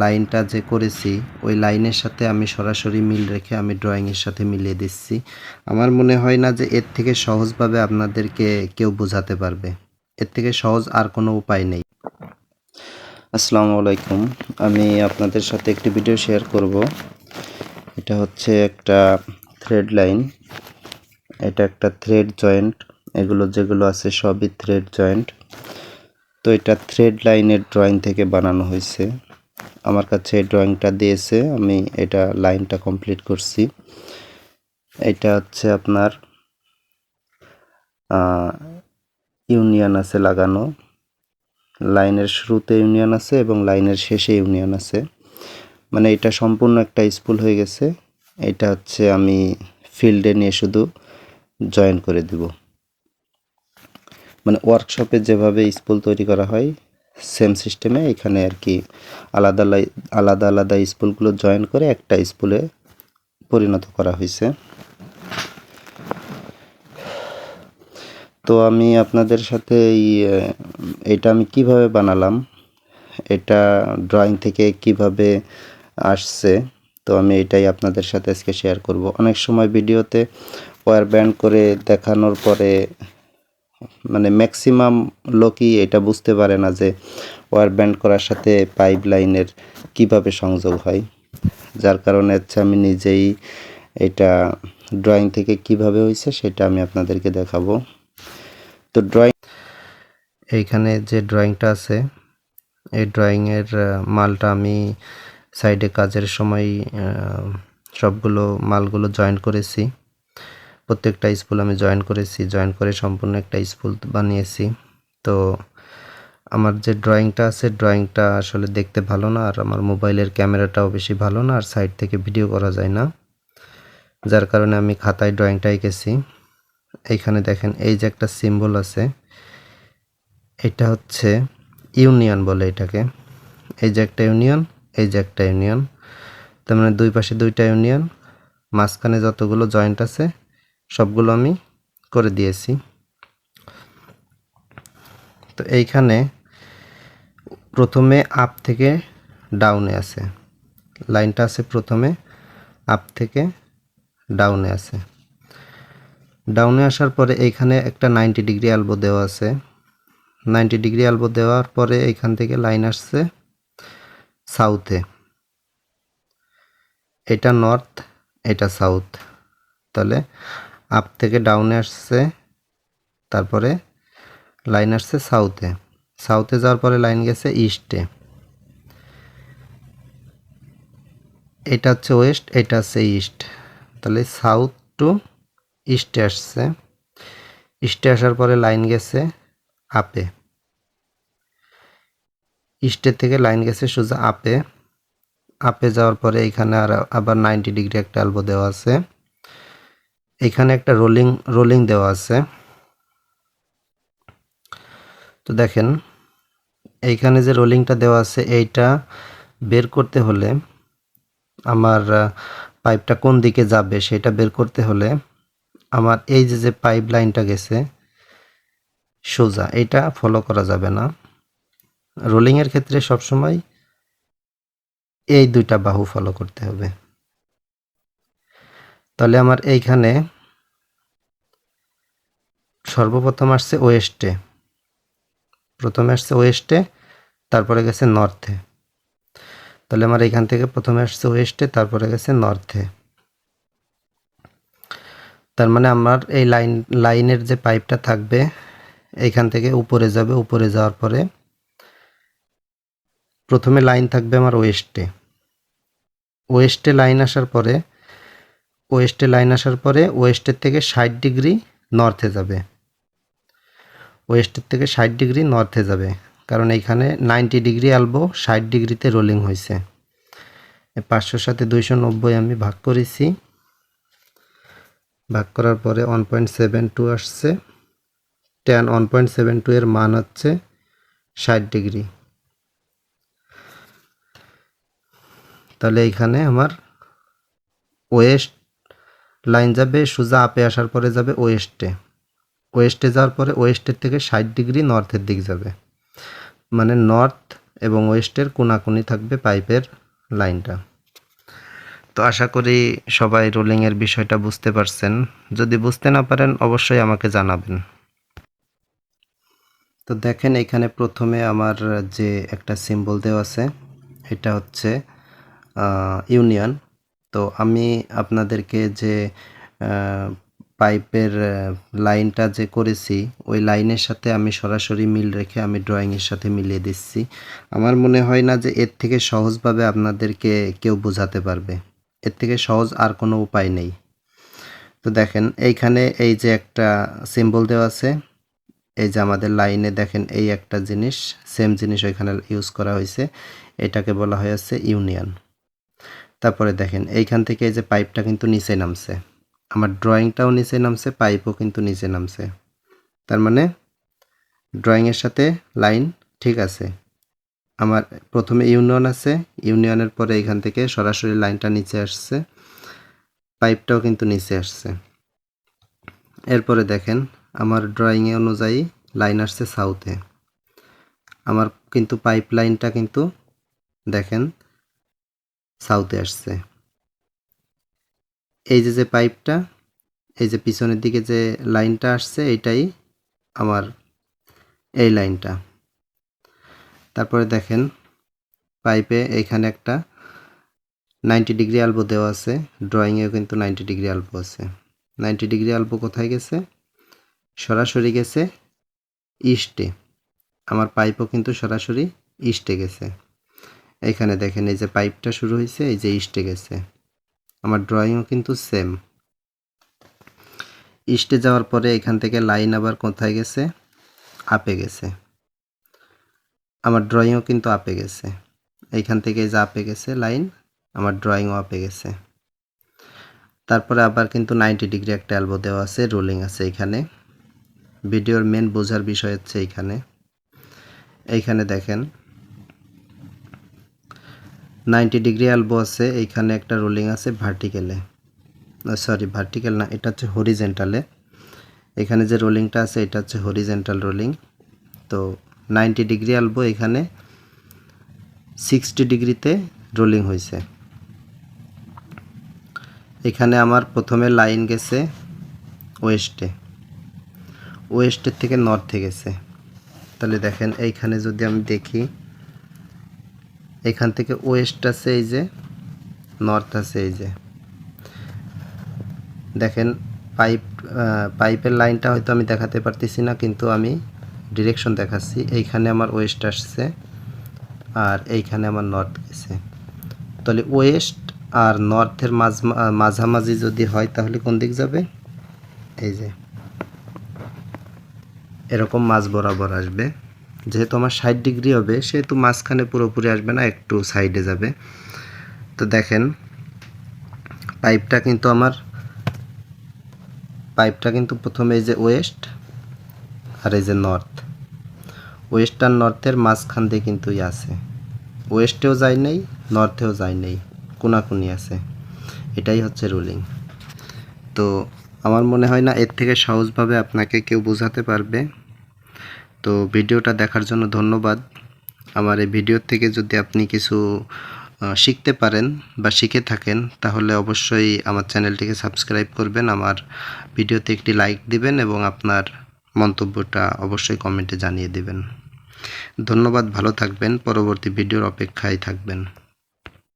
লাইনটা যে করেছি, ওই লাইনের সাথে আমি সরাসরি মিল রেখে আমি ড্রয়িংয়ের সাথে মিলিয়ে দিচ্ছি। আমার মনে হয় না যে এর থেকে সহজভাবে আপনাদেরকে কেউ বোঝাতে পারবে। এর থেকে সহজ আর কোনো উপায় নেই। আসসালামু আলাইকুম। আমি আপনাদের সাথে একটি ভিডিও শেয়ার করব। এটা হচ্ছে একটা থ্রেড লাইন। এটা একটা থ্রেড জয়েন্ট। এগুলো যেগুলো আছে সবই থ্রেড জয়েন্ট। তো এটা থ্রেড লাইনের ড্রয়িং থেকে বানানো হয়েছে। আমার কাছে ড্রয়িংটা দিয়েছে, আমি এটা লাইনটা কমপ্লিট করছি। এটা হচ্ছে আপনার ইউনিয়ন আছে লাগানো। লাইনের শুরুতে ইউনিয়ন আছে এবং লাইনের শেষে ইউনিয়ন আছে। মানে এটা সম্পূর্ণ একটা স্পুল হয়ে গেছে। এটা হচ্ছে আমি ফিল্ডে নিয়ে শুধু জয়েন করে দিব। মানে ওয়ার্কশপে যেভাবে স্পুল তৈরি করা হয় সেম সিস্টেমে এখানে আর কি আলাদা আলাদা আলাদা স্পুলগুলো জয়েন করে একটা স্পুলে পরিণত করা হয়েছে। তো আমি আপনাদের সাথে এই এটা আমি কীভাবে বানালাম, এটা ড্রয়িং থেকে কীভাবে আসছে, তো আমি এটাই আপনাদের সাথে আজকে শেয়ার করব। অনেক সময় ভিডিওতে ওয়্যার ব্যান্ড করে দেখানোর পরে মানে ম্যাক্সিমাম লোকই এটা বুঝতে পারে না যে ওয়ার ব্যান্ড করার সাথে পাইপ লাইনের কীভাবে সংযোগ হয়। যার কারণে হচ্ছে আমি নিজেই এটা ড্রয়িং থেকে কীভাবে হয়েছে সেটা আমি আপনাদেরকে দেখাবো। তো ড্রয়িং এইখানে যে ড্রয়িংটা আছে, এই ড্রয়িংয়ের মালটা আমি সাইডে কাজের সময় সবগুলো মালগুলো জয়েন করেছি। প্রত্যেকটা স্পুল আমি জয়েন করেছি, জয়েন করে সম্পূর্ণ একটা স্পুল বানিয়েছি। তো আমার যে ড্রয়িংটা আছে, ড্রয়িংটা আসলে দেখতে ভালো না, আর আমার মোবাইলের ক্যামেরাটাও বেশি ভালো না, আর সাইড থেকে ভিডিও করা যায় না। যার কারণে আমি খাতায় ড্রয়িংটা এঁকেছি। এইখানে দেখেন, এই যে একটা সিম্বল আছে, এটা হচ্ছে ইউনিয়ন বলে এটাকে। এই যে একটা ইউনিয়ন, এই যে একটা ইউনিয়ন। তার মানে দুই পাশে দুইটা ইউনিয়ন, মাঝখানে যতগুলো জয়েন্ট আছে সবগুলো আমি করে দিয়েছি। তো এইখানে প্রথমে আপ থেকে ডাউনে আছে। লাইনটা আছে প্রথমে আপ থেকে ডাউনে আছে। ডাউনে আসার পরে এইখানে একটা নাইনটি ডিগ্রি অ্যালবো দেওয়া আছে। নাইনটি ডিগ্রি অ্যালবো দেওয়ার পরে এইখান থেকে লাইন আসছে সাউথে এটা নর্থ এটা সাউথ তাহলে আপ থেকে ডাউনে আসছে, তারপরে লাইন আসছে সাউথে সাউথে যাওয়ার পরে লাইন গেছে ইস্টে এটা হচ্ছে ওয়েস্ট এটা হচ্ছে ইস্ট তাহলে সাউথ টু ইস্টে আসছে। ইস্টে আসার পরে লাইন গেছে আপে ইস্টের থেকে লাইন গেছে সোজা আপে আপে যাওয়ার পরে এখানে আর আবার নাইনটি ডিগ্রি একটা অ্যালবো দেওয়া আছে। এখানে একটা রোলিং রোলিং দেওয়া আছে। তো দেখেন, এইখানে যে রোলিংটা দেওয়া আছে, এইটা বের করতে হলে আমার পাইপটা কোন দিকে যাবে সেটা বের করতে হলে আমার এই যে যে পাইপ লাইনটা গেছে, সোজা, এটা ফলো করা যাবে না। রোলিংয়ের ক্ষেত্রে সবসময় এই দুইটা বাহু ফলো করতে হবে। তাহলে আমার এইখানে সর্বপ্রথম আসছে ওয়েস্টে। প্রথমে আসছে ওয়েস্টে, তারপরে গেছে নর্থে। তাহলে আমার এইখান থেকে প্রথমে আসছে ওয়েস্টে, তারপরে গেছে নর্থে। তার মানে আমার এই লাইন, লাইনের যে পাইপটা থাকবে, এইখান থেকে উপরে যাবে, উপরে যাওয়ার পরে প্রথমে লাইন থাকবে আমার ওয়েস্টে। ওয়েস্টে লাইন আসার পরে ওয়েস্টে লাইন আসার পরে ওয়েস্টের থেকে ষাট ডিগ্রি নর্থে যাবে। ওয়েস্টের থেকে ষাট ডিগ্রি নর্থে যাবে, কারণ এইখানে নাইনটি ডিগ্রি অ্যালবো ষাট ডিগ্রিতে রোলিং হয়েছে। পাঁচশোর সাথে দুইশো নব্বই আমি ভাগ করেছি। ভাগ করার পরে ওয়ান পয়েন্ট সেভেন টু আসছে। Ten, one point seven two এর মান হচ্ছে ষাট ডিগ্রি। তাহলে এইখানে আমার ওয়েস্ট লাইন যাবে, সোজা আপে আসার পরে যাবে ওয়েস্টে ওয়েস্টে যাওয়ার পরে ওয়েস্টের থেকে ষাট ডিগ্রি নর্থের দিক যাবে। মানে নর্থ এবং ওয়েস্টের কোনাকুনি থাকবে পাইপের লাইনটা। তো আশা করি সবাই রোলিংয়ের বিষয়টা বুঝতে পারছেন। যদি বুঝতে না পারেন, অবশ্যই আমাকে জানাবেন। তো দেখেন, এখানে প্রথমে আমার যে একটা সিম্বল দেওয়া আছে, এটা হচ্ছে ইউনিয়ন তো আমি আপনাদেরকে যে পাইপের লাইনটা যে করেছি, ওই লাইনের সাথে আমি সরাসরি মিল রেখে আমি ড্রয়িংয়ের সাথে মিলিয়ে দিচ্ছি। আমার মনে হয় না যে এর থেকে সহজভাবে আপনাদেরকে কেউ বোঝাতে পারবে। এর থেকে সহজ আর কোনো উপায় নেই। তো দেখেন, এইখানে এই যে একটা সিম্বল দেওয়া আছে, এই যে আমাদের লাইনে দেখেন এই একটা জিনিস, সেম জিনিস ওইখানে ইউজ করা হয়েছে। এটাকে বলা হয়েছে ইউনিয়ন। তারপরে দেখেন, এইখান থেকে এই যে পাইপটা কিন্তু নিচে নামছে। আমার ড্রয়িংটাও নিচে নামছে, পাইপও কিন্তু নিচে নামছে। তার মানে ড্রয়িংয়ের সাথে লাইন ঠিক আছে। আমার প্রথমে ইউনিয়ন আছে, ইউনিয়নের পরে এখান থেকে সরাসরি লাইনটা নিচে আসছে, পাইপটাও কিন্তু নিচে আসছে। এরপরে দেখেন, আমার ড্রয়িংয়ে অনুযায়ী লাইন আসছে সাউথে আমার কিন্তু পাইপ লাইনটা কিন্তু দেখেন সাউথে আসছে। এই যে যে পাইপটা, এই যে পিছনের দিকে যে লাইনটা আসছে, এটাই আমার এই লাইনটা। তারপরে দেখেন, পাইপে এইখানে একটা নাইনটি ডিগ্রি আলবো দেওয়া আছে, ড্রয়িংয়েও কিন্তু নাইনটি ডিগ্রি আলবো আছে। নাইনটি ডিগ্রি আলবো কোথায় গেছে? সরাসরি গেছে ইস্টে। আমার পাইপও কিন্তু সরাসরি ইস্টে গেছে। এইখানে দেখেন এই যে পাইপটা শুরু হয়েছে, এই যে ইস্টে গেছে। আমার ড্রয়িংও কিন্তু সেম ইস্টে যাওয়ার পরে এখান থেকে লাইন আবার কোথায় গেছে? আপে গেছে। আমার ড্রয়িংও কিন্তু আপে গেছে। এইখান থেকে যে আপে গেছে লাইন আমার ড্রয়িংও আপে গেছে। তারপরে আবার কিন্তু নাইনটি ডিগ্রি একটা অ্যালবো দেওয়া আছে রোলিং আছে এখানে। ভিডিওর মেন বোঝার বিষয় হচ্ছে এইখানে এইখানে দেখেন নাইনটি ডিগ্রি অ্যালবো আছে, এইখানে একটা রোলিং আছে ভার্টিক্যালে সরি ভার্টিক্যাল না, এটা হচ্ছে হরিজেন্টালে এখানে যে রোলিংটা আছে, এটা হচ্ছে হরিজেন্টাল রোলিং। তো নাইনটি ডিগ্রি অ্যালবো এখানে সিক্সটি ডিগ্রিতে রোলিং হয়েছে এখানে আমার প্রথমে লাইন গেছে ওয়েস্টে। ওয়েস্টের থেকে নর্থে গেছে। তাহলে দেখেন, এইখানে যদি আমি দেখি এখান থেকে ওয়েস্ট আছে এই যে, নর্থ আছে এই যে। দেখেন, পাইপ পাইপের লাইনটা হয়তো আমি দেখাতে পারতেছি না, কিন্তু আমি ডিরেকশন দেখাচ্ছি। এইখানে আমার ওয়েস্ট আসছে আর এইখানে আমার নর্থ গেছে। তাহলে ওয়েস্ট আর নর্থের মাঝ, মাঝামাঝি যদি হয়, তাহলে কোন দিক যাবে? এই যে। এরকম মাঝ বরাবর আসবে। যেহেতু আমার ষাট ডিগ্রি হবে, সেহেতু মাঝখানে পুরোপুরি আসবে না, একটু সাইডে যাবে। তো দেখেন পাইপটা কিন্তু আমার পাইপটা কিন্তু প্রথমে এই যে ওয়েস্ট আর এই যে নর্থ ওয়েস্ট আর নর্থের মাঝখান দিয়ে কিন্তু আছে। ওয়েস্টেও যায় নেই নর্থেও যায় নেই, কোনাকুনি আছে। এটাই হচ্ছে রুলিং তো আমার মনে হয় না, এর থেকে সহজভাবে আপনাকে কেউ বোঝাতে পারবে। তো ভিডিওটা দেখার জন্য ধন্যবাদ। আমার এই ভিডিও থেকে যদি আপনি কিছু শিখতে পারেন বা শিখে থাকেন, তাহলে অবশ্যই আমার চ্যানেলটিকে সাবস্ক্রাইব করবেন, আমার ভিডিওতে একটি লাইক দিবেন এবং আপনার মন্তব্যটা অবশ্যই কমেন্টে জানিয়ে দিবেন। ধন্যবাদ, ভালো থাকবেন, পরবর্তী ভিডিওর অপেক্ষায় থাকবেন।